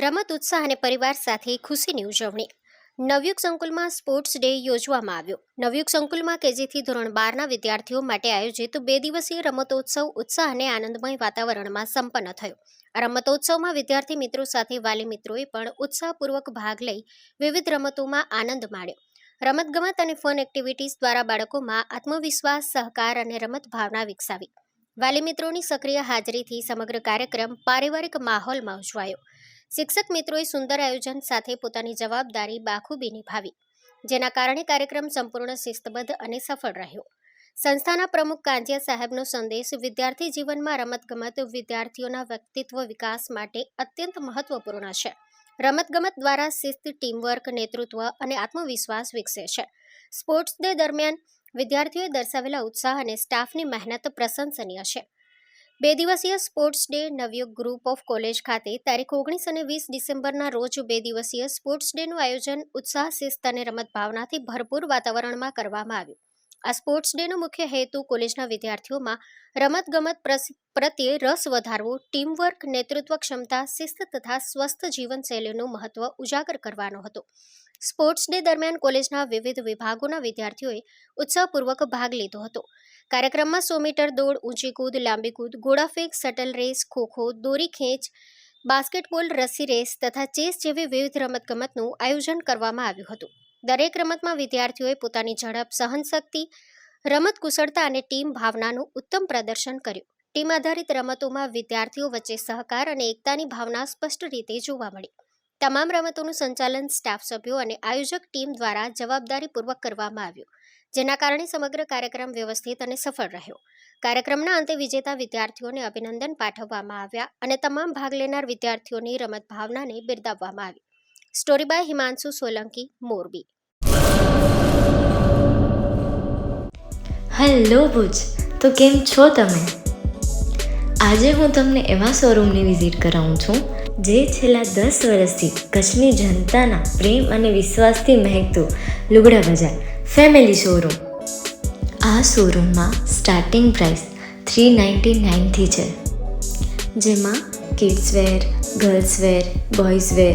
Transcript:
રમત, ઉત્સાહ અને પરિવાર સાથે ખુશીની ઉજવણી. નવયુગ સંકુલમાં સ્પોર્ટ્સ ડે યોજવામાં આવ્યો. નવયુગ સંકુલમાં કેજીથી ધોરણ બારના વિદ્યાર્થીઓ માટે આયોજિત બે દિવસીય રમતોત્સવ ઉત્સાહ અને આનંદમય વાતાવરણમાં સંપન્ન થયો. રમતોત્સવમાં વિદ્યાર્થી મિત્રો સાથે વાલી મિત્રોએ પણ ઉત્સાહપૂર્વક ભાગ લઈ વિવિધ રમતોમાં આનંદ માણ્યો. રમતગમત અને ફન એક્ટિવિટીઝ દ્વારા બાળકોમાં આત્મવિશ્વાસ, સહકાર અને રમત ભાવના વિકસાવી. વાલી મિત્રોની સક્રિય હાજરીથી સમગ્ર કાર્યક્રમ પારિવારિક માહોલમાં ઉજવાયો. શિક્ષક મિત્રોએ સુંદર આયોજન સાથે પોતાની જવાબદારી બાખૂબી નિભાવી, જેના કારણે કાર્યક્રમ સંપૂર્ણ શિસ્તબદ્ધ અને સફળ રહ્યો. સંસ્થાના પ્રમુખ કાંજિયા સાહેબનો સંદેશ વિદ્યાર્થી જીવનમાં રમતગમત વિદ્યાર્થીઓના વ્યક્તિત્વ વિકાસ માટે અત્યંત મહત્વપૂર્ણ છે. રમતગમત દ્વારા શિસ્ત, ટીમવર્ક, નેતૃત્વ અને આત્મવિશ્વાસ વિકસે છે. સ્પોર્ટ્સ ડે દરમિયાન વિદ્યાર્થીઓએ દર્શાવેલા ઉત્સાહ અને સ્ટાફની મહેનત પ્રશંસનીય છે. બે દિવસીય sports day Navyug group of college ખાતે તારીખ ઓગણીસ અને વીસ ડિસેમ્બરના રોજ બે દિવસીય સ્પોર્ટ્સ ડેનું આયોજન ઉત્સાહ, શિસ્ત અને રમત ભાવનાથી ભરપૂર વાતાવરણમાં કરવામાં આવ્યું. આ સ્પોર્ટ્સ ડેનો મુખ્ય હેતુ કોલેજના વિદ્યાર્થીઓમાં રમતગમત પ્રત્યે રસ વધારવો, ટીમવર્ક, નેતૃત્વ ક્ષમતા, શિસ્ત તથા સ્વસ્થ જીવનશૈલીનું મહત્વ ઉજાગર કરવાનો હતો. સ્પોર્ટ્સ ડે દરમિયાન કોલેજના વિવિધ વિભાગોના વિદ્યાર્થીઓએ ઉત્સાહપૂર્વક ભાગ લીધો હતો. કાર્યક્રમમાં સો મીટર દોડ, ઊંચી કૂદ, લાંબી કૂદ ગોળાફેંક શટલ રેસ ખોખો દોરી ખેંચ, બાસ્કેટબોલ રસી રેસ તથા ચેસ જેવી વિવિધ રમતગમતનું આયોજન કરવામાં આવ્યું હતું. દરેક રમતમાં વિદ્યાર્થીઓએ પોતાની ઝડપ, સહનશક્તિ, રમત કુશળતા અને ટીમ ભાવનાનું ઉત્તમ પ્રદર્શન કર્યું. ટીમ આધારિત રમતોમાં વિદ્યાર્થીઓ વચ્ચે સહકાર અને એકતાની ભાવના સ્પષ્ટ રીતે જોવા મળી. તમામ રમતોનું સંચાલન સ્ટાફ સભ્યો અને આયોજક ટીમ દ્વારા જવાબદારીપૂર્વક કરવામાં આવ્યું, જેના કારણે સમગ્ર કાર્યક્રમ વ્યવસ્થિત અને સફળ રહ્યો. કાર્યક્રમના અંતે વિજેતા વિદ્યાર્થીઓને અભિનંદન પાઠવવામાં આવ્યા અને તમામ ભાગ લેનાર વિદ્યાર્થીઓની રમત ભાવનાને બિરદાવવામાં આવી. Story by Himanshu Solanki Morbi hello Bhuj તો કેમ છો તમે? આજે હું તમને એવા શોરૂમની વિઝિટ કરાવું છું, જે છેલ્લા દસ વર્ષથી કચ્છની જનતાના પ્રેમ અને વિશ્વાસથી મહેકતું લુગડા બજાર ફેમિલી શોરૂમ આ શોરૂમમાં સ્ટાર્ટિંગ પ્રાઇસ થ્રી નાઇન્ટી નાઇનથી છે. જેમાં kids wear girls wear boys wear